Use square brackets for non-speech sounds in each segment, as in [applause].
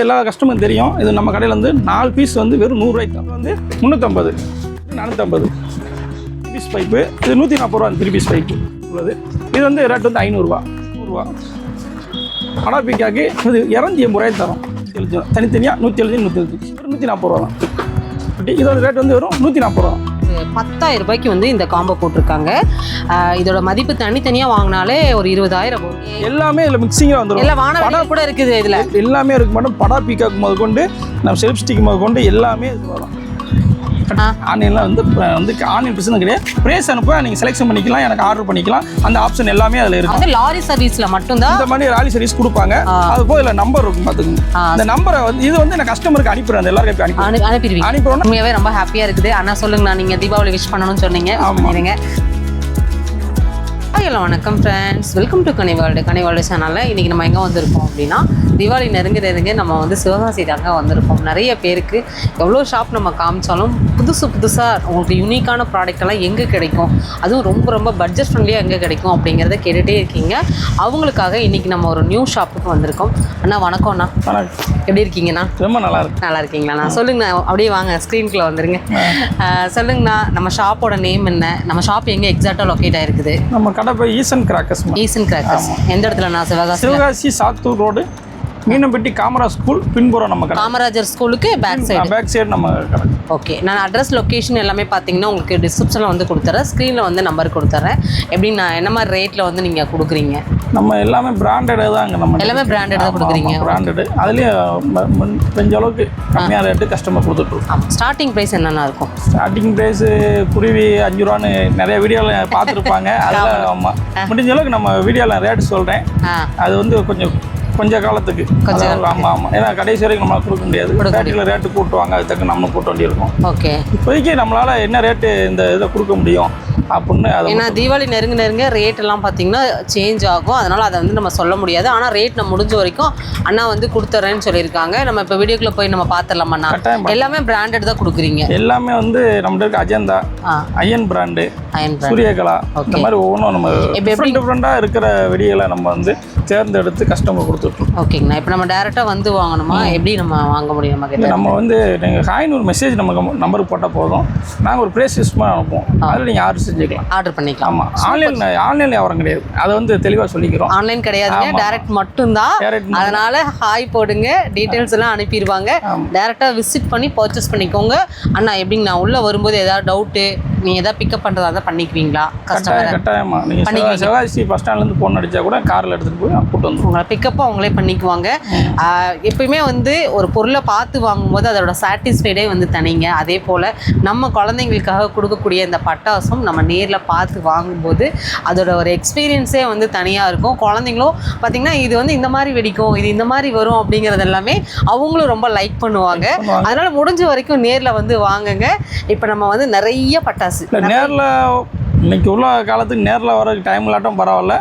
எல்லா கஸ்டமரும் தெரியும். இது நம்ம கடையில் வந்து நாலு பீஸ் வந்து வெறும் நூறுரூவாய்க்கு தான். வந்து முந்நூற்றம்பது நானூற்றம்பது பீஸ் பைப்பு இது நூற்றி நாற்பது ரூபா த்ரீ பீஸ் பைப்பு உள்ளது. இது வந்து ரேட் வந்து ஐநூறுரூவா. நூறுரூவா. அடாபிக்காக்கு இது இரநூத்தி எண்பது ரூபாய் தரோம். எழுதி தனித்தனியாக நூற்றி எழுதி நூற்றி எழுதி நூற்றி நாற்பது ரூபா தான். இப்படி இதோட ரேட் வந்து வெறும் நூற்றி நாற்பது ரூபா தான். பத்தாயிரம் ரூபாய்க்கு வந்து இந்த காம்போ போட்டிருக்காங்க. இதோட மதிப்பு தனித்தனியாக வாங்கினாலே ஒரு இருபதாயிரம் எல்லாமே இதில் மிக்சிங்காக வந்துடும் எல்லாம் வான கூட இருக்குது இதில். எல்லாமே இருக்கு. மேடம் படா பீக்காக் முதல் கொண்டு நம்ம செல்ஃப் ஸ்டிக் முதல் கொண்டு எல்லாமே இது வரும். ஆன்லைனில் வந்து வந்து ஆன்லைன் பிரச்சனை கிடையாது. ப்ரேஸ் அனுப்ப நீங்கள் செலெக்ஷன் பண்ணிக்கலாம் எனக்கு ஆர்டர் பண்ணிக்கலாம். அந்த ஆப்ஷன் எல்லாமே அதில் இருக்கும். வந்து லாரி சர்வீஸ்ல மட்டும்தான்? இந்த மாதிரி ராலி சர்வீஸ் கொடுப்பாங்க. அது போய் இதில் நம்பர் இருக்கும் பார்த்துக்கோங்க. இந்த நம்பரை வந்து இது வந்து நான் கஸ்டமருக்கு அனுப்பிடுறேன். அந்த எல்லாருக்கும் அனுப்பி அனுப்பிடுவோம் உண்மையாவே ரொம்ப ஹாப்பியா இருக்குது. அண்ணா சொல்லுங்கண்ணா நீங்க தீபாவளி விஷ் பண்ணணும்னு சொன்னீங்க. wish ஆமா. பண்ணிடுங்க ஹலோ வணக்கம் ஃப்ரெண்ட்ஸ் வெல்கம் டு கனிவால்டு கனிவால்டு சேனலில் இன்றைக்கி நம்ம எங்கே வந்திருக்கோம் அப்படின்னா தீபாவளி நெருங்க நெருங்க நம்ம வந்து சிவகாசி தாங்க வந்திருக்கோம். நிறைய பேருக்கு எவ்வளோ ஷாப் நம்ம காமிச்சாலும் புதுசு புதுசாக உங்களுக்கு யூனிக்கான ப்ராடக்ட் எல்லாம் எங்கே கிடைக்கும்? அதுவும் ரொம்ப ரொம்ப பட்ஜெட் ஃப்ரெண்ட்லியாக எங்கே கிடைக்கும் அப்படிங்கிறத கேட்டுகிட்டே இருக்கீங்க. அவங்களுக்காக இன்றைக்கி நம்ம ஒரு நியூ ஷாப்புக்கு வந்திருக்கோம். அண்ணா வணக்கம் அண்ணா. ஆனால் எப்படி இருக்கீங்கண்ணா ரொம்ப நல்லா இருக்கு. நல்லா இருக்கீங்களாண்ணா சொல்லுங்கண்ணா அப்படியே வாங்க ஸ்க்ரீனுக்குள்ள வந்துருங்க. சொல்லுங்கண்ணா நம்ம ஷாப்போட நேம் என்ன? நம்ம ஷாப் எங்கே எக்ஸாக்டாக லொக்கேட் ஆயிருக்குது? நம்ம கடை ஈசன் கிராக்கர்ஸ் ஈசன் கிராக்கர்ஸ் எந்த இடத்துலண்ணா சிவகாசி சிவகாசி சாத்தூர் ரோடு. மீனம்பட்டி காமரா ஸ்கூல் பின்புறம் நம்ம காமராஜர் ஸ்கூலுக்கு பேக் சைடு பேக் சைடு நம்ம ஓகே நான் அட்ரஸ் லொக்கேஷன் எல்லாமே பார்த்தீங்கன்னா உங்களுக்கு டிஸ்கிரிப்ஷனில் வந்து கொடுத்துறேன். ஸ்க்ரீனில் வந்து நம்பர் கொடுத்துட்றேன் எப்படி நான் என்ன மாதிரி ரேட்டில் வந்து நீங்கள் கொடுக்குறீங்க? நம்ம எல்லாமே பிராண்டட் தாங்க நம்ம எல்லாமே தான் கொடுக்குறீங்க. பிராண்டட் அதுலேயும் கொஞ்சம் அளவுக்கு கம்மியான ரேட்டு கஸ்டமர் கொடுத்துட்ருக்கோம் ஸ்டார்டிங் ப்ரைஸ் என்னென்னா இருக்கும்? ஸ்டார்டிங் ப்ரைஸு குருவி அஞ்சு ரூபான்னு நிறைய வீடியோவில் பார்த்துருப்பாங்க. [laughs] அதில் ஆமாம் முடிஞ்ச அளவுக்கு நம்ம வீடியோவில் ரேட்டு சொல்கிறேன் அது வந்து கொஞ்சம் கொஞ்ச காலத்துக்கு. ஆமாம் ஆமாம் ஏன்னா கடைசி வரைக்கும் நம்மளால் கொடுக்க முடியாது. ரேட்டில் ரேட்டு கூட்டுவாங்க அது தக்க நம்ம கூட்ட வேண்டியிருக்கும். ஓகே. இப்போதைக்கு நம்மளால் என்ன ரேட்டு இந்த இதை கொடுக்க முடியும்? அப்படின்னு ஏன்னா தீபாவளி நெருங்க நெருங்க ரேட் எல்லாம் பார்த்தீங்கன்னா சேஞ்ச் ஆகும். அதனால அதை வந்து நம்ம சொல்ல முடியாது. ஆனால் ரேட் நம்ம முடிஞ்ச வரைக்கும் அண்ணா வந்து கொடுத்துறேன்னு சொல்லியிருக்காங்க. நம்ம இப்போ வீடியோக்குள்ள போய் நம்ம பார்த்துடலாமா கட்டாயம் எல்லாமே பிராண்டட் தான் கொடுக்குறீங்க. எல்லாமே வந்து நம்மகிட்ட இருக்க அஜந்தா அயன் பிராண்டு சூரியகலா இந்த மாதிரி ஒவ்வொன்றும் நம்ம டிஃப்ரெண்ட் டிஃப்ரெண்ட்டாக இருக்கிற வெடிகளை நம்ம வந்து தேர்ந்தெடுத்து கஸ்டமர் கொடுத்துட்ருக்கோம். ஓகேங்கண்ணா இப்போ நம்ம டேரெக்டாக வந்து வாங்கணுமா? எப்படி நம்ம வாங்க முடியும் நம்ம நம்ம வந்து நீங்கள் ஹாய்னு ஒரு மெசேஜ் நமக்கு நம்பருக்கு போட்டால் போதும். நாங்கள் ஒரு ப்ரைஸ் லிஸ்ட்மாக அனுப்புவோம். அதில் நீங்கள் ஆர்டர் செஞ்சுக்கலாம். ஆர்டர் பண்ணிக்கலாம். ஆமாம் ஆன்லைன் ஆன்லைன் வியாபாரம் கிடையாது. அதை வந்து தெளிவாக சொல்லிக்கிறோம். ஆன்லைன் கிடையாதுங்க. டைரக்ட் மட்டும்தான். அதனால ஹாய் போடுங்க. டீட்டெயில்ஸ் எல்லாம் அனுப்பிடுவாங்க. டேரெக்டாக விசிட் பண்ணி பர்ச்சேஸ் பண்ணிக்கோங்க. அண்ணா எப்படிங்கண்ணா? உள்ளே வரும்போது ஏதாவது டவுட்டு நீங்கள் எதாவது பிக்கப் பண்ணுறதா இருந்தால் பண்ணிக்குவீங்களா? கஸ்டமரை கட்டாயம் நீங்கள். சிவகாசி பஸ் ஸ்டாண்ட்லேருந்து ஃபோன் அடித்தா கூட காரில் எடுத்துகிட்டு போய் கூட்டு வந்துருவோம். உங்களை பிக்கப்பும் அவங்களே பண்ணிக்குவாங்க. எப்பயுமே வந்து ஒரு பொருளை பார்த்து வாங்கும்போது அதோட சாட்டிஸ்ஃபைடே வந்து தனிங்க. அதே போல் நம்ம குழந்தைங்களுக்காக கொடுக்கக்கூடிய இந்த பட்டாசும் நம்ம நேரில் பார்த்து வாங்கும்போது அதோட ஒரு எக்ஸ்பீரியன்ஸே வந்து தனியாக இருக்கும். குழந்தைங்களும் பார்த்திங்கன்னா இது வந்து இந்த மாதிரி வெடிக்கும் இது இந்த மாதிரி வரும் அப்படிங்கிறது எல்லாமே அவங்களும் ரொம்ப லைக் பண்ணுவாங்க. அதனால முடிஞ்ச வரைக்கும் நேரில் வந்து வாங்குங்க. இப்போ நம்ம வந்து நிறைய பட்டாசு இல்லை நேரில் இன்னைக்கு உள்ள காலத்துக்கு நேரில் வர டைம் இல்லாட்டும் பரவாயில்ல.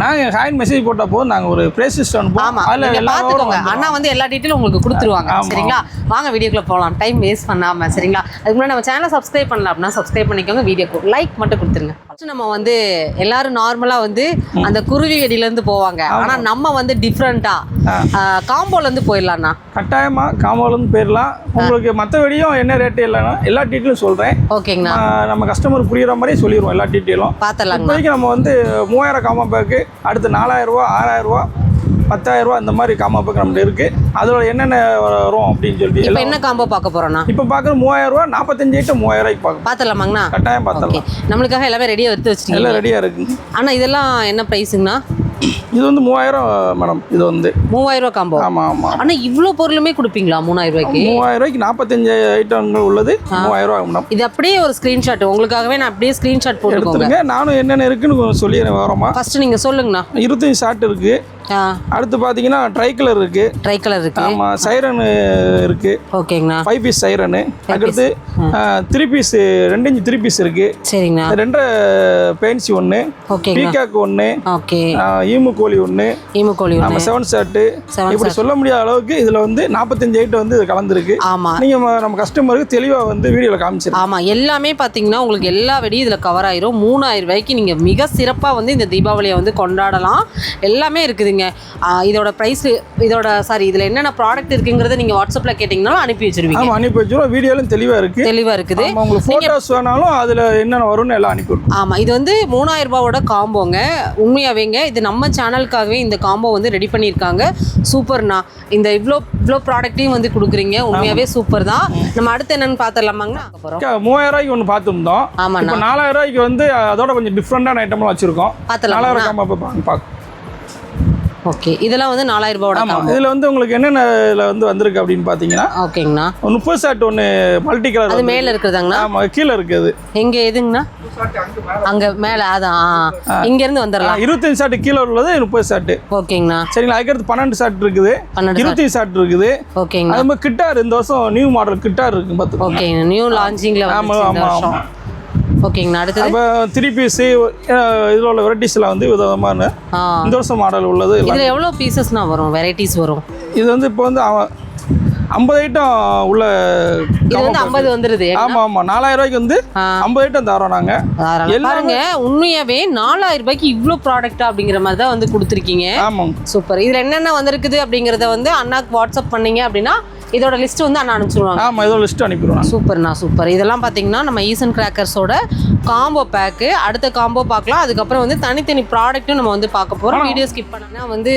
நாங்கள் ஹாயின் மெசேஜ் போட்டால் போதும். நாங்கள் ஒரு ப்ரைஸ் லிஸ்ட் அனுப்புவோம். ஆமா அதில் வந்துரும். அண்ணா வந்து எல்லா டீட்டெயிலும் உங்களுக்கு கொடுத்துருவாங்க. சரிங்களா? வாங்க வீடியோக்குள்ள போகலாம் டைம் வேஸ்ட் பண்ணாம சரிங்களா? அதுக்கு முன்னாடி நம்ம சேனலை சப்ஸ்கிரைப் பண்ணலாம் அப்படின்னா சப்ஸ்கிரைப் பண்ணிக்கோங்க. வீடியோக்கு லைக் மட்டும் கொடுத்துருங்க. நம்ம வந்து எல்லாரும் நார்மலா வந்து அந்த குருவி வெடியில இருந்து போவாங்க ஆனா நம்ம வந்து டிஃப்ரெண்டா காம்போல இருந்து போயிடலாம்ண்ணா. கட்டாயமாக காமோலேருந்து போயிடலாம். உங்களுக்கு மற்ற வெடியும் என்ன ரேட்டு இல்லைன்னா எல்லா டீட்டெயிலும் சொல்கிறேன் ஓகேங்கண்ணா. நம்ம கஸ்டமர் புரியுற மாதிரி சொல்லிடுவோம் எல்லா டீட்டெயிலும் பாத்திரலாங்கண்ணா இப்போதைக்கு நம்ம வந்து மூவாயிரம் காமா பேக்கு அடுத்து நாலாயிரம் ரூபா ஆறாயிரம் ரூபா பத்தாயிரம் ரூபா இந்த மாதிரி காமா பேக் நம்மகிட்ட இருக்குது அதோட என்னென்ன வரும் அப்படின்னு சொல்லிட்டு இப்போ என்ன காம்போ பார்க்க போறோம்ண்ணா இப்போ பார்க்குற மூவாயிரம் ரூபா நாற்பத்தஞ்சு ஐட்டம் மூவாயிரம் ரூபாய்க்கு பார்க்கலாம். பாத்திரலாமாங்கண்ணா கட்டாயம் பார்த்தலாம் நம்மளுக்காக எல்லாமே ரெடியாக எடுத்து வச்சிட்டீங்க. எல்லாம் ரெடியாக இருக்குங்க அண்ணா இதெல்லாம் என்ன ப்ரைஸுங்கண்ணா இது வந்து மூவாயிரம் மேடம் இது வந்து மூவாயிரம் ரூபா காம்போ ஆமாம் ஆமாம் அண்ணா இவ்வளோ பொருளுமே கொடுப்பீங்களா மூணாயிரம் ரூபாய்க்கு? மூவாயிரம் ரூபாய்க்கு நாற்பத்தஞ்சு ஐட்டங்கள் உள்ளது. மூவாயிரம் ரூபா மேடம் இது அப்படியே ஒரு ஸ்க்ரீன்ஷாட் உங்களுக்காகவே நான் அப்படியே ஸ்க்ரீன்ஷாட் எடுத்துருங்க. நானும் என்னென்ன இருக்குன்னு சொல்லிடுறேன் விவரமா. ஃபர்ஸ்ட் நீங்க சொல்லுங்கண்ணா. இருபத்தஞ்சு ஷார்ட் இருக்குது அடுத்து பார்த்தீங்கன்னா ட்ரை கலர் இருக்குது ட்ரை கலர் இருக்கு. ஆமாம் சைரன் இருக்குது ஓகேங்கண்ணா. ஃபைவ் பீஸ் சைரனு அடுத்து த்ரீ பீஸ் ரெண்டு இன்ச்சு த்ரீ பீஸ் இருக்குது சரிங்கண்ணா. ரெண்டரை பேன்சி ஒன்று ஓகேங்கண்ணா. பீகாக் ஒன்று ஓகே. ஈமு கோழி ஒன்று ஈமுக்கோழி நம்ம ஒன்று செவன் ஷர்ட்டு இப்படி சொல்ல முடியாத அளவுக்கு இதில் வந்து நாற்பத்தஞ்சு ஐட்டம் வந்து கலந்துருக்கு. ஆமா. நீங்கள் நம்ம கஸ்டமருக்கு தெளிவாக வந்து வீடியோவில் காமிச்சிருக்கோம் ஆமா எல்லாமே பாத்தீங்கன்னா உங்களுக்கு எல்லா வெடியும் இதுல கவர் ஆயிரும். மூணாயிரம் ரூபாய்க்கு நீங்க மிக சிறப்பா வந்து இந்த தீபாவளியை வந்து கொண்டாடலாம். எல்லாமே இருக்குதுங்க ஆ, இதோட ப்ரைஸ் இதோட சாரி இதில் என்னென்ன ப்ராடக்ட் இருக்குங்கிறத நீங்கள் வாட்ஸ்அப்பில் கேட்டிங்கனாலும் அனுப்பி வச்சிருவீங்க. ஆமாம் அனுப்பி வச்சிருவோம். வீடியோலும் தெளிவாக இருக்குது தெளிவாக இருக்குது. ஆமாம் உங்களுக்கு ஃபோட்டோஸ் வேணாலும் அதில் என்னென்ன வரும்னு எல்லாம் அனுப்பிவிடும் ஆமாம் இது வந்து மூணாயிரம் ரூபாவோட காம்போங்க உண்மையாவேங்க இது நம்ம சேனலுக்காகவே இந்த காம்போ வந்து ரெடி பண்ணியிருக்காங்க. சூப்பர்ண்ணா. இந்த இவ்வளோ இவ்வளோ ப்ராடக்ட்டையும் வந்து கொடுக்குறீங்க. உண்மையாவே சூப்பர் தான் நம்ம அடுத்து என்னன்னு பார்த்துடலாமாங்கண்ணா மூவாயிரம் ரூபாய்க்கு ஒன்று பார்த்துருந்தோம் இப்போ நாலாயிரம் ரூபாய்க்கு வந்து அதோட கொஞ்சம் டிஃப்ரெண்டான ஐட்டம்லாம் வச்சுருக்கோம். நாலாயிரம் காம்போ பார்க்க பார்க்க ஓகே. இதெல்லாம் வந்து நாலாயிரம் ரூபாவோட ஆமாம் இதில் வந்து உங்களுக்கு என்னென்ன இதில் வந்து வந்திருக்கு அப்படின்னு பார்த்தீங்கன்னா ஓகேங்கண்ணா. முப்பது ஷர்ட் ஒன்று மல்டி கலர் அது மேலே இருக்குதாங்கண்ணா? ஆமாம் கீழே இருக்குது எங்கே எதுங்கண்ணா? அங்கே மேலே அதான் ஆ. இங்கேருந்து வந்துடலாம் இருபத்தஞ்சு ஷர்ட் கீழே உள்ளது முப்பது ஷர்ட் ஓகேங்கண்ணா. சரிங்களா அதுக்கடுத்து பன்னெண்டு ஷர்ட் இருக்குது. பன்னெண்டு இருபத்தி ஷர்ட் இருக்குது. ஓகேங்கண்ணா. அது மாதிரி கிட்டார் இந்த வருஷம் நியூ மாடல் கிட்டார் இருக்கு பார்த்துக்கோங்க ஓகேங்க நியூ லான்ச்சிங்கில் ஆமாம் ஆமாம் ஓகேங்கண்ணா அடுத்தது? அப்போ த்ரீ பீஸு இதில் உள்ள வெரைட்டிஸ்லாம் வந்து விதமான ஆ. இந்த வருஷம் மாடல் உள்ளது. இதில் எவ்வளோ பீசஸ்ண்ணா வரும்? வெரைட்டிஸ் வரும். இது வந்து இப்போ வந்து அவன் ஐம்பது ஐட்டம் உள்ள இது வந்து ஐம்பது வந்துருது ஆமாம் ஆமாம் நாலாயிரம் ரூபாய்க்கு வந்து. ஐம்பது ஐட்டம் தரோம் தாராளம். பாருங்க உண்மையாவே நாலாயிரம் ரூபாய்க்கு இவ்வளோ ப்ராடக்ட்டா அப்படிங்கிற மாதிரி தான் வந்து கொடுத்துருக்கீங்க. ஆமாம் சூப்பர். இதில் என்னென்ன வந்திருக்குது அப்படிங்கிறத வந்து அண்ணாக்கு வாட்ஸ்அப் பண்ணீங்க அப்படின்னா இதோட லிஸ்ட் வந்து அண்ணா அனுப்பிச்சிடுவாங்க ஆமாம் இதோ லிஸ்ட் அனுப்பிடுவோம் சூப்பர்ண்ணா சூப்பர். இதெல்லாம் பார்த்தீங்கன்னா நம்ம ஈசன் கிராக்கர்ஸோட காம்போ பேக்கு அடுத்த காம்போ பார்க்கலாம். அதுக்கப்புறம் வந்து தனித்தனி ப்ராடக்ட்டும் நம்ம வந்து பார்க்க போகிறோம் வீடியோ ஸ்கிப் பண்ணனா வந்து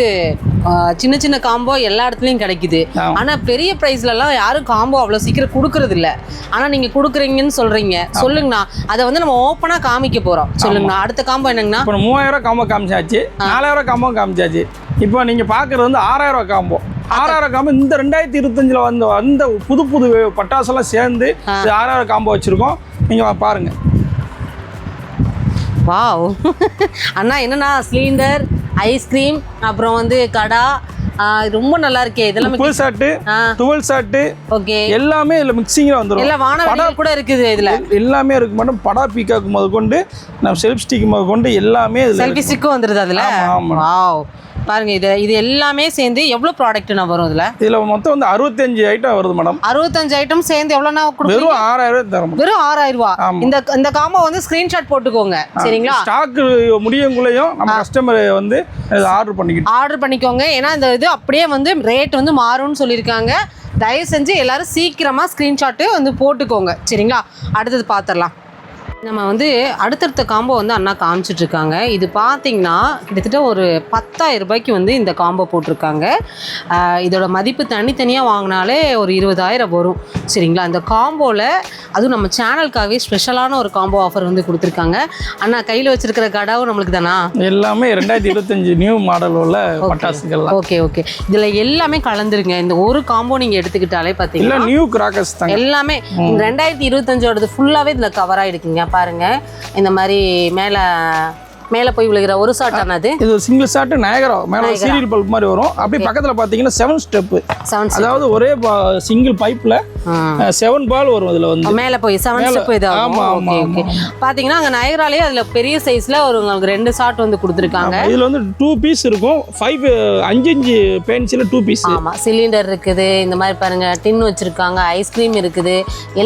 சின்ன சின்ன காம்போ எல்லா இடத்துலையும் கிடைக்குது. ஆனால் பெரிய ப்ரைஸ்லலாம் யாரும் காம்போ அவ்வளோ சீக்கிரம் கொடுக்கறது இல்ல. ஆனால் நீங்கள் கொடுக்குறீங்கன்னு சொல்கிறீங்க சொல்லுங்கண்ணா. அதை வந்து நம்ம ஓப்பனாக காமிக்க போகிறோம் சொல்லுங்கண்ணா. அடுத்த காம்போ என்னங்கண்ணா? இப்போ மூவாயிரம் காம்போ காமிச்சாச்சு. நாலாயிரம் காம்போ காமிச்சாச்சு. இப்போ நீங்கள் பார்க்குறது வந்து ஆறாயிரம் காம்போ ஆறாயிரம் காம்போ இந்த ரெண்டாயிரத்தி இருபத்தஞ்சில் வந்து வந்த புது புது பட்டாசெல்லாம் சேர்ந்து ஆறாயிரம் காம்போ வச்சுருக்கோம். நீங்கள் பாருங்கள் வாவ். அண்ணா என்னண்ணா சிலிண்டர்? ஐஸ்கிரீம் அப்புறம் வந்து கடா ரொம்ப நல்லா இருக்கே. இதெல்லாம் ஷர்ட்டு ஆ. Twelve shot okay. எல்லாமே இதில் மிக்சிங்கில் வந்துடும் எல்லாம் வானவெளிகள் கூட இருக்குது இதுல. எல்லாமே இருக்கு. மேடம் படா பீக்காக்கு முத கொண்டு நம்ம செல்ஃப் ஸ்டிக் முத கொண்டு எல்லாமே இதில் செல்ஃபி ஸ்டிக்கும் வந்துருது அதுல? ஆமா. வாவ் பாருங்க இது இது எல்லாமே சேர்ந்து எவ்வளவு ப்ராடக்ட் நான் வரும் இதுல? இதில் மொத்தம் வந்து அறுபத்தஞ்சு ஐட்டம் வருது மேடம் அறுபத்தஞ்சு ஐட்டம் சேர்ந்து கொடுக்குறீங்க வெறும் ஆறாயிரம் தரோம் வெறும் ஆறாயிரம் ரூபா. இந்த இந்த காம்போ வந்து ஸ்கிரீன்ஷாட் போட்டுக்கோங்க. சரிங்களா? ஸ்டாக்கு முடியங்குள்ளேயும் நம்ம கஸ்டமர் வந்து ஆர்டர் பண்ணிக்கிட்டு ஆர்டர் பண்ணிக்கோங்க. ஏன்னா இந்த இது அப்படியே வந்து ரேட் வந்து மாறும்னு சொல்லியிருக்காங்க. தயவு செஞ்சு எல்லாரும் சீக்கிரமா ஸ்க்ரீன்ஷாட்டு வந்து போட்டுக்கோங்க. சரிங்களா? அடுத்தது பார்த்துடலாம் நம்ம வந்து அடுத்தடுத்த காம்போ வந்து அண்ணா காமிச்சிட்டு இருக்காங்க இது பார்த்தீங்கன்னா கிட்டத்தட்ட ஒரு பத்தாயிரம் ரூபாய்க்கு வந்து இந்த காம்போ போட்டிருக்காங்க. இதோட மதிப்பு தனித்தனியாக வாங்கினாலே ஒரு இருபதாயிரம் வரும். சரிங்களா? இந்த காம்போவில் அதுவும் நம்ம சேனலுக்காகவே ஸ்பெஷலான ஒரு காம்போ ஆஃபர் வந்து கொடுத்துருக்காங்க. அண்ணா கையில் வச்சிருக்கிற கடாவும் நம்மளுக்கு தானா? எல்லாமே ரெண்டாயிரத்தி இருபத்தஞ்சு நியூ மாடல் உள்ள [laughs] பட்டாசுகள்லாம் ஓகே ஓகே இதில் எல்லாமே கலந்துருங்க. இந்த ஒரு காம்போ நீங்கள் எடுத்துக்கிட்டாலே பார்த்தீங்கன்னா நியூ கிராக்கர்ஸ் எல்லாமே ரெண்டாயிரத்தி இருபத்தஞ்சோடது ஃபுல்லாகவே இதில் கவர் ஆகிடுக்குங்க பாருங்கள் இந்த மாதிரி மேலே மேலே போய் விழுகிற ஒரு சாட்டான அது இது சிங்கிள் ஷாட்டு நயகரா மேலே சீரியல் பல்ப் மாதிரி வரும். அப்படியே பக்கத்தில் பார்த்தீங்கன்னா செவன் ஸ்டெப்பு அதாவது ஒரே சிங்கிள் பைப்பில் செவன் பால் வரும் இதில் வந்து. மேலே போய் செவன் ஸ்டெப் இதாகும். ஆமா, ஆமா, ஓகே ஓகே பார்த்தீங்கன்னா அங்கே நயராலே அதில் பெரிய சைஸில் ஒரு உங்களுக்கு ரெண்டு ஷாட் வந்து கொடுத்துருக்காங்க. இதில் வந்து டூ பீஸ் இருக்கும். ஃபைவ் அஞ்சு அஞ்சு பென்சில் டூ பீஸ் ஆமாம் சிலிண்டர் இருக்குது. இந்த மாதிரி பாருங்க டின் வச்சுருக்காங்க ஐஸ்கிரீம் இருக்குது.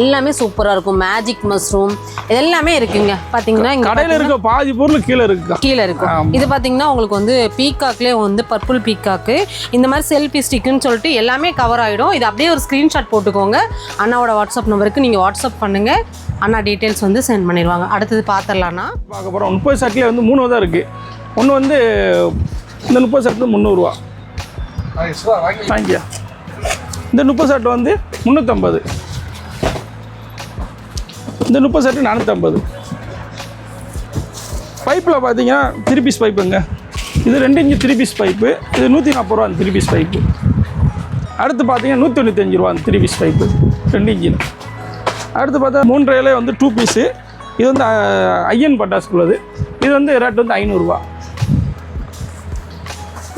எல்லாமே சூப்பராக இருக்கும். மேஜிக் மஷ்ரூம் இது எல்லாமே இருக்குங்க பார்த்தீங்கன்னா கடையில் இருக்க பாதி பொருள் கீழே இருக்குக்கா கீழே இருக்கும். இது பார்த்தீங்கன்னா உங்களுக்கு வந்து பீகாக்லேயே வந்து பர்பிள் பீகாக்கு இந்த மாதிரி செல்ஃபி ஸ்டிக்குன்னு சொல்லிட்டு எல்லாமே கவர் ஆகிடும் இது அப்படியே ஒரு ஸ்க்ரீன்ஷாட் போட்டுக்கோங்க. அண்ணாவோட வாட்ஸ்அப் நம்பருக்கு நீங்கள் வாட்ஸ்அப் பண்ணுங்கள் அண்ணா டீட்டெயில்ஸ் வந்து சென்ட் பண்ணிடுவாங்க. அடுத்தது பார்த்துடலான்னா பார்க்க போகிறோம் முப்பது ஷர்ட்லேயே வந்து மூணு தான் இருக்குது ஒன்று வந்து இந்த முப்பது ஷர்ட் முந்நூறுரூவா தேங்க்யூ இந்த முப்பது ஷர்ட் வந்து முந்நூற்றம்பது இந்த முப்பது ஷர்ட் நானூற்றம்பது பைப்பில் பார்த்தீங்கன்னா த்ரீ பீஸ் பைப்புங்க. இது ரெண்டு இன்ச்சு த்ரீ பீஸ் பைப்பு. இது நூற்றி நாற்பது ரூபா அந்த த்ரீ பீஸ் பைப்பு. அடுத்து பார்த்தீங்கன்னா நூற்றி தொண்ணூத்தஞ்சு ரூபா அந்த த்ரீ பீஸ் பைப்பு. ரெண்டு இன்ச்சில் அடுத்து பார்த்தா மூன்றையிலே வந்து டூ பீஸு இது வந்து ஐயன் பட்டாஸ் உள்ளது. இது வந்து ரேட் வந்து ஐநூறுரூவா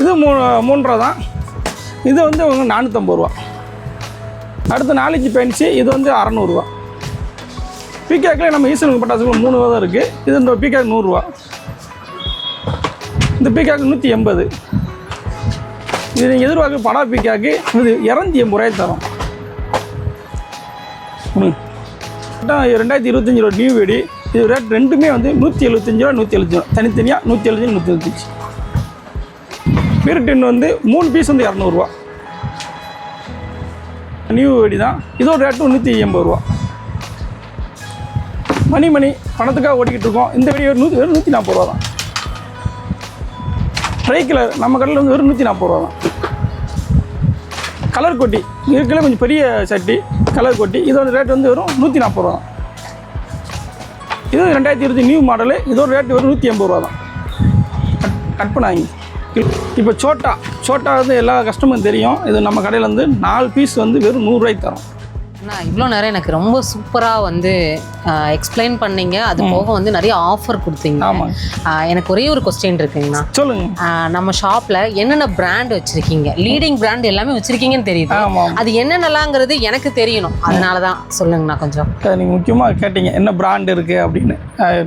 இது மூ மூன்றரை தான். இது வந்து நானூற்றம்பது ரூபா. அடுத்து நாலஞ்சு பென்சி. இது வந்து அறநூறுவா பீக்காக்கில் நம்ம ஈஸ்வரன் பட்டாசுகள் மூணு ரூபா தான் இருக்குது இது இந்த பீக்காக் நூறுரூவா. இந்த பீக்காக்கு நூற்றி எண்பது. இது நீங்கள் எதிர்பார்க்குற படா பீக்காக்கு இது இரநூத்தி எண்பது ரூபாய் தரோம். ம். ரெண்டாயிரத்தி இருபத்தஞ்சி ரூபா நியூ வெடி. இது ரேட் ரெண்டுமே வந்து நூற்றி எழுபத்தஞ்சு ரூபா நூற்றி எழுபத்தஞ்சு ரூபா. தனித்தனியாக நூற்றி எழுபத்தஞ்சு நூற்றி எழுபத்தஞ்சு. ஸ்பிரிட் வந்து மூணு பீஸ் வந்து இரநூறுவா. நியூ வெடி தான் இதோட ரேட்டு நூற்றி எண்பது ரூபா. மணி மணி பணத்துக்காக ஓட்டிக்கிட்டு இருக்கோம் இந்த வெடி ஒரு நூற்றி வெறும் நூற்றி நாற்பது ரூபா தான் ட்ரை கலர் நம்ம கடையில் வந்து வெறும் நூற்றி நாற்பது ரூபா தான் கலர் கொட்டி இதுக்குள்ள கொஞ்சம் பெரிய சட்டி கலர் கொட்டி இதோட ரேட் வந்து வெறும் நூற்றி நாற்பது ரூபா தான் இது ரெண்டாயிரத்தி இருபத்தி நியூ மாடலு இதோட ரேட் வெறும் நூற்றி எண்பது ரூபா தான் கட் பண்ணாங்க இப்போ சோட்டா சோட்டா வந்து எல்லா கஸ்டமரும் தெரியும். இது நம்ம கடையில் வந்து நாலு பீஸ் வந்து வெறும் நூறுரூவாய்க்கு தரோம். அண்ணா இவ்வளோ நேரம் எனக்கு ரொம்ப சூப்பராக வந்து எக்ஸ்பிளைன் பண்ணீங்க. அது போக வந்து நிறைய ஆஃபர் கொடுத்தீங்க. எனக்கு ஒரே ஒரு கொஸ்டின் இருக்குங்கண்ணா சொல்லுங்கள் ஆஹ் நம்ம ஷாப்ல என்னென்ன பிராண்ட் வச்சிருக்கீங்க? லீடிங் பிராண்ட் எல்லாமே வச்சிருக்கீங்கன்னு தெரியுது. அது என்னென்னலாங்கிறது எனக்கு தெரியணும். அதனால தான் சொல்லுங்கண்ணா கொஞ்சம். நீங்கள் முக்கியமாக கேட்டீங்க என்ன பிராண்ட் இருக்குது அப்படின்னு.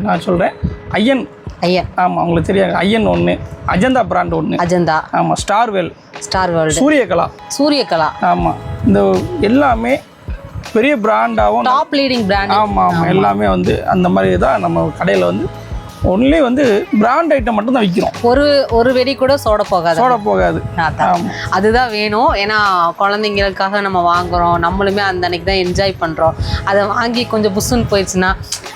நான் சொல்கிறேன் ஐயன். ஐயா ஆமாம் உங்களுக்கு தெரியாது. ஐயன் ஒன்று அஜந்தா பிராண்ட் ஒன்று அஜந்தா. ஆமாம் Starwell star world Suryakala. Suryakala. ஆமாம் இந்த எல்லாமே பெரிய பிராண்டாகவும் டாப் லீடிங் பிராண்ட் ஆமாம் ஆமாம் எல்லாமே வந்து அந்த மாதிரி தான் நம்ம கடையில் வந்து ஒன்லி வந்து பிராண்ட் ஐட்டம் மட்டும் தான் விற்கிறோம் ஒரு ஒரு வெடி கூட சோட போகாது. சோட போகாது. அதுதான் வேணும். ஏன்னா குழந்தைங்களுக்காக நம்ம வாங்குறோம். நம்மளுமே அந்த அன்னைக்கு தான் என்ஜாய் பண்ணுறோம் அதை வாங்கி கொஞ்சம் புஷ்ஷுன்னு போயிடுச்சுன்னா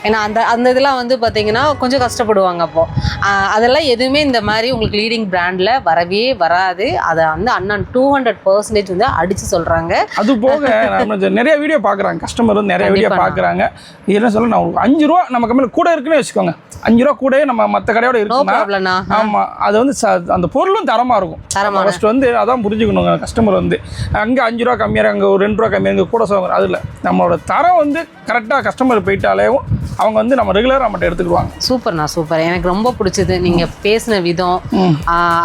ஏன்னா அந்த அந்த இதெல்லாம் வந்து பார்த்தீங்கன்னா கொஞ்சம் கஷ்டப்படுவாங்க அப்போது அதெல்லாம் எதுவுமே இந்த மாதிரி உங்களுக்கு லீடிங் பிராண்டில் வரவே வராது. அதை வந்து அண்ணன் டூ ஹண்ட்ரட் பர்சன்டேஜ் வந்து அடித்து சொல்கிறாங்க அது போக நிறைய வீடியோ பார்க்குறாங்க. கஸ்டமர் வந்து நிறைய வீடியோ. பார்க்குறாங்க. என்ன சொல்ல நான் அஞ்சு ரூபா நம்ம கம்மியில் கூட இருக்குன்னு வச்சுக்கோங்க. அஞ்சு ரூபா கூட நம்ம மற்ற கடையோட இருக்குன்னா ஆமாம் அது வந்து அந்த பொருளும் தரமாக இருக்கும். ஃபஸ்ட்டு வந்து அதான் புரிஞ்சுக்கணுங்க கஸ்டமர் வந்து. அங்கே அஞ்சு ரூபா கம்மியாக அங்கே ஒரு ரெண்டு ரூபா கம்மியாக இங்கே கூட சொல்லுவாங்க. அதில் நம்மளோட தரம் வந்து கரெக்டாக கஸ்டமர் போயிட்டாலேயும் அவங்க வந்து நம்ம ரெகுலராக நம்மகிட்ட எடுத்துக்குவாங்க. சூப்பர்ண்ணா சூப்பர். எனக்கு ரொம்ப பிடிச்சது நீங்கள் பேசின விதம்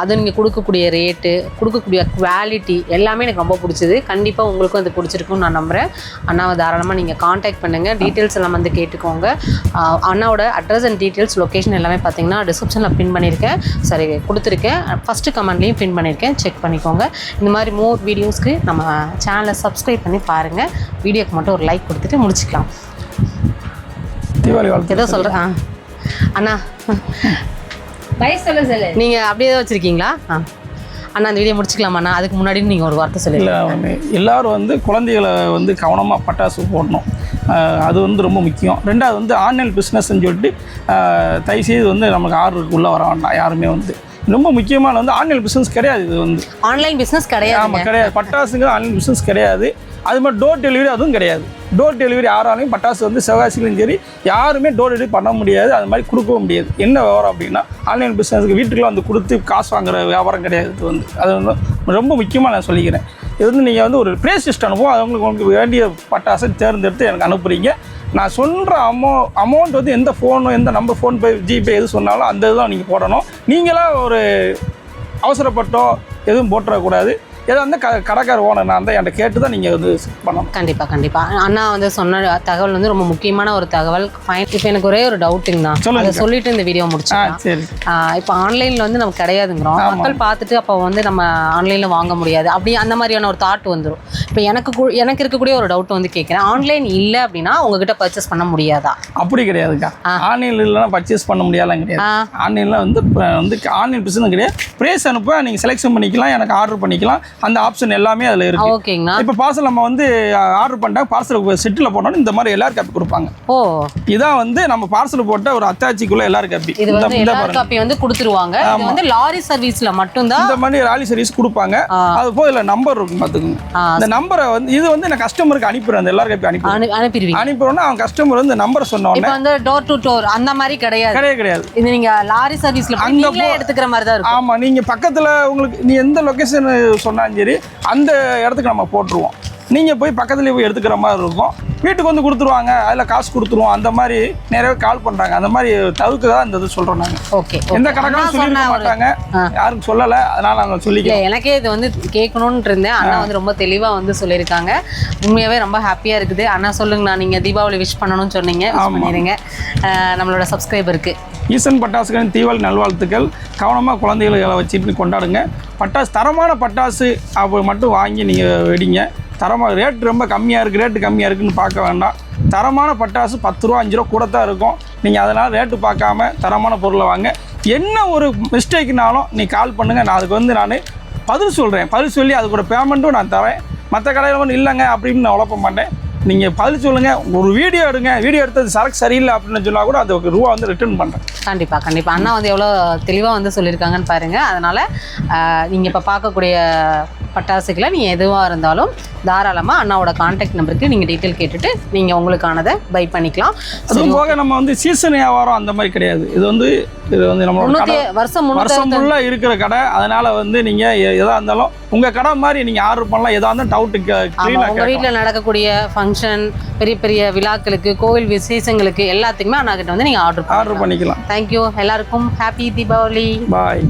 அது நீங்கள் கொடுக்கக்கூடிய ரேட்டு கொடுக்கக்கூடிய குவாலிட்டி எல்லாமே எனக்கு ரொம்ப பிடிச்சது. கண்டிப்பாக உங்களுக்கும் அது பிடிச்சிருக்கும்னு நான் நம்புகிறேன் அண்ணாவை தாராளமாக நீங்கள் காண்டாக்ட் பண்ணுங்கள் டீட்டெயில்ஸ் எல்லாம் வந்து கேட்டுக்கோங்க. அண்ணாவோட அட்ரஸ் அண்ட் டீட்டெயில்ஸ் லொக்கேஷன் எல்லாமே பார்த்தீங்கன்னா டிஸ்கிரிப்ஷனில் பின் பண்ணியிருக்கேன் சரி கொடுத்துருக்கேன். ஃபஸ்ட்டு கமெண்ட்லேயும் பின் பண்ணியிருக்கேன் செக் பண்ணிக்கோங்க. இந்த மாதிரி மோர் வீடியோஸ்க்கு நம்ம சேனலை சப்ஸ்கிரைப் பண்ணி பாருங்கள் வீடியோக்கு மட்டும் ஒரு லைக் கொடுத்துட்டு முடிச்சுக்கலாம். தீபாவளி வாழ்த்து. ஏதோ சொல்கிறேன் அண்ணா. வயசு சொல்ல சொல்லு. நீங்கள் அப்படியே தான் வச்சுருக்கீங்களா? ஆ. அண்ணா அந்த வீடியோ முடிச்சுக்கலாமாண்ணா? அதுக்கு முன்னாடி நீங்கள் ஒரு வார்த்தை இல்லை சொல்லிடுங்க எல்லாரும் வந்து குழந்தைகளை வந்து கவனமாக பட்டாசு போடணும். அது வந்து ரொம்ப முக்கியம். ரெண்டாவது வந்து ஆன்லைன் பிஸ்னஸ்ன்னு சொல்லிட்டு தயவுசெய்து வந்து நமக்கு ஆர்டருக்கு உள்ளே வர வேண்டாம் யாருமே வந்து. ரொம்ப முக்கியமான வந்து ஆன்லைன் பிஸ்னஸ் கிடையாது இது வந்து. ஆன்லைன் பிஸ்னஸ் கிடையாது ஆமாம் கிடையாது. பட்டாசுங்க ஆன்லைன் பிஸ்னஸ் கிடையாது. அது மாதிரி டோர் டெலிவரி அதுவும் கிடையாது. டோர் டெலிவரி யாராலையும் பட்டாசு வந்து சிவகாசிலையும் சரி யாருமே டோர் டெலிவரி பண்ண முடியாது அது மாதிரி கொடுக்கவும் முடியாது. என்ன விவரம் அப்படின்னா ஆன்லைன் பிஸ்னஸுக்கு வீட்டுக்குள்ளே வந்து கொடுத்து காசு வாங்குற வியாபாரம் கிடையாது இது வந்து. அது வந்து ரொம்ப முக்கியமாக நான் சொல்லிக்கிறேன். இது வந்து நீங்கள் வந்து ஒரு ப்ரேஸ் லிஸ்ட் அனுப்புவோம் அது உங்களுக்கு உங்களுக்கு வேண்டிய பட்டாசை தேர்ந்தெடுத்து எனக்கு அனுப்புறீங்க. நான் சொல்கிற அமௌ அமௌண்ட் வந்து எந்த ஃபோனோ எந்த நம்பர் ஃபோன்பே ஜிபே எது சொன்னாலும் அந்த இதுதான் நீங்கள் போடணும். நீங்களாக ஒரு அவசரப்பட்டோ எதுவும் போட்டுறக்கூடாது. ஏதோ வந்து க கடைக்கார ஓனர் நான் தான் என்கிட்ட கேட்டு தான் நீங்கள் வந்து பண்ணணும். கண்டிப்பாக கண்டிப்பாக அண்ணா வந்து சொன்ன தகவல் வந்து ரொம்ப முக்கியமான ஒரு தகவல். ஃபைன் இப்போ எனக்கு ஒரே ஒரு டவுட்டுங்க தான். அதை சொல்லிட்டு இந்த வீடியோ சரி. இப்போ ஆன்லைனில் வந்து நமக்கு கிடையாதுங்கிறோம். மக்கள் பார்த்துட்டு அப்போ வந்து நம்ம ஆன்லைனில் வாங்க முடியாது. அப்படி அந்த மாதிரியான ஒரு தாட் வந்துடும் இப்போ எனக்கு எனக்கு இருக்கக்கூடிய ஒரு டவுட் வந்து கேட்குறேன் ஆன்லைன் இல்லை அப்படின்னா உங்ககிட்ட பர்ச்சேஸ் பண்ண முடியாதா? அப்படி கிடையாதுக்கா. ஆன்லைனில் இல்லைனா பர்ச்சேஸ் பண்ண முடியாதுலாம் கிடையாது. ஆன்லைனில் வந்து இப்போ வந்து ஆன்லைன் பிஸ்னஸ் கிடையாது. ப்ரைஸ் அனுப்ப நீங்கள் செலெக்ஷன் பண்ணிக்கலாம் எனக்கு ஆர்டர் பண்ணிக்கலாம். அந்த ஆப்ஷன் எல்லாமே அதில் இருக்குது ஓகேங்கண்ணா. இப்போ பார்சல் நம்ம வந்து ஆர்டர் பண்ணிட்டாங்க பார்சல் செட்டில் போனோன்னு இந்த மாதிரி எல்லாரும் காப்பி கொடுப்பாங்க. ஓ. இதான் வந்து நம்ம பார்சல் போட்ட ஒரு அத்தாச்சிக்குள்ளே எல்லாரும் காப்பி இது இந்த வந்து எல்லார் காப்பி வந்து கொடுத்துருவாங்க. இது வந்து லாரி சர்வீஸ்ல மட்டும்தான் இந்த மாதிரி ராலி சர்வீஸ் கொடுப்பாங்க. அது போக இதில் நம்பர் இருக்கும் பார்த்துக்கோங்க இந்த நம்பரை வந்து இது வந்து நான் கஸ்டமருக்கு அனுப்பிடுறேன் அந்த எல்லாரும் காப்பி அனுப்பி அனு அனுப்பிடுவீங்க. அனுப்பிடுறோன்னா அவன் கஸ்டமர் வந்து நம்பரை சொன்ன உடனே இப்போ வந்து டோர் டு டோர் அந்த மாதிரி கிடையாது. கிடையாது கிடையாது. இது நீங்க லாரி சர்வீஸ்ல அங்க எடுத்துக்கிற மாதிரி தான் இருக்கும். ஆமாம் நீங்கள் பக்கத்தில் உங்களுக்கு நீ எந்த லொக்கேஷன் சொன்னாலும் சரி அந்த இடத்துக்கு நம்ம போட்டுருவோம். நீங்கள் போய் பக்கத்துலேயே போய் எடுத்துக்கிற மாதிரி இருக்கும். வீட்டுக்கு வந்து கொடுத்துருவாங்க அதில் காசு கொடுத்துருவோம் அந்த மாதிரி நிறைய கால் பண்ணுறாங்க அந்த மாதிரி தவிர்க்க தான் இந்த இது சொல்கிறோம் நாங்கள் ஓகே எந்த கடைக்காரும் சொல்லிக்க மாட்டாங்க. யாரும் சொல்லலை அதனால் நாங்கள் இல்ல சொல்லிக்கிறோம் எனக்கே இது வந்து கேட்கணும்னு இருந்தேன். அண்ணா வந்து ரொம்ப தெளிவா வந்து சொல்லியிருக்காங்க. உண்மையாவே ரொம்ப ஹாப்பியா இருக்குது. அண்ணா சொல்லுங்கண்ணா நீங்க தீபாவளி விஷ் பண்ணணும்னு சொன்னீங்க. பண்ணிடுங்க. நம்மளோட சப்ஸ்கிரைபருக்கு ஈசன் பட்டாசுகளின் தீபாவளி நல்வாழ்த்துக்கள். கவனமாக குழந்தைகளை வச்சுட்டு கொண்டாடுங்க. பட்டாசு தரமான பட்டாசு அப்போ மட்டும் வாங்கி நீங்கள் வெடிங்க. தரமாக ரேட் ரொம்ப கம்மியாக இருக்குது ரேட்டு கம்மியாக இருக்குன்னு பார்க்க வேண்டாம். தரமான பட்டாசு பத்து ரூபா அஞ்சு ரூபா கூட தான் இருக்கும். நீங்கள் அதனால் ரேட்டு பார்க்காம தரமான பொருளை வாங்க. என்ன ஒரு மிஸ்டேக்னாலும் நீ கால் பண்ணுங்கள் நான் அதுக்கு வந்து நான் பதில் சொல்கிறேன் பதில் சொல்லி அதுக்கூட பேமெண்ட்டும் நான் தரேன். மற்ற கடையில் ஒன்றும் இல்லைங்க அப்படின்னு நான் உழப்ப மாட்டேன். நீங்கள் பதில் சொல்லுங்கள் ஒரு வீடியோ எடுங்க. வீடியோ எடுத்தது சரக்கு சரியில்லை அப்படின்னு சொன்னால் கூட அதுக்கு ரூபா வந்து ரிட்டர்ன் பண்ணுறேன் கண்டிப்பாக கண்டிப்பாக அண்ணா வந்து எவ்வளோ தெளிவாக வந்து சொல்லியிருக்காங்கன்னு பாருங்கள் அதனால் நீங்கள் இப்போ பார்க்கக்கூடிய பட்டாசுகளை நீங்கள் எதுவாக இருந்தாலும் தாராளமாக அண்ணாவோட காண்டாக்ட் நம்பருக்கு நீங்கள் டீட்டெயில் கேட்டுட்டு நீங்கள் உங்களுக்கானதை பை பண்ணிக்கலாம். அதுவும் போக நம்ம வந்து சீசன் வியாபாரம் அந்த மாதிரி கிடையாது. இது வந்து இது வந்து நம்மளோட வருஷம் வருஷம் ஃபுல்லாக இருக்கிற கடை. அதனால் வந்து நீங்கள் எதாக இருந்தாலும் உங்கள் கடை மாதிரி நீங்கள் ஆர்டர் பண்ணலாம். எதாக இருந்தாலும் டவுட்டு உங்கள் வீட்டில் நடக்கக்கூடிய ஃபங்க்ஷன் பெரிய பெரிய விழாக்களுக்கு கோவில் விசேஷங்களுக்கு எல்லாத்துக்குமே அண்ணா கிட்ட வந்து நீங்கள் ஆர்டர் ஆர்டர் பண்ணிக்கலாம். தேங்க்யூ எல்லாருக்கும் ஹாப்பி தீபாவளி. பாய்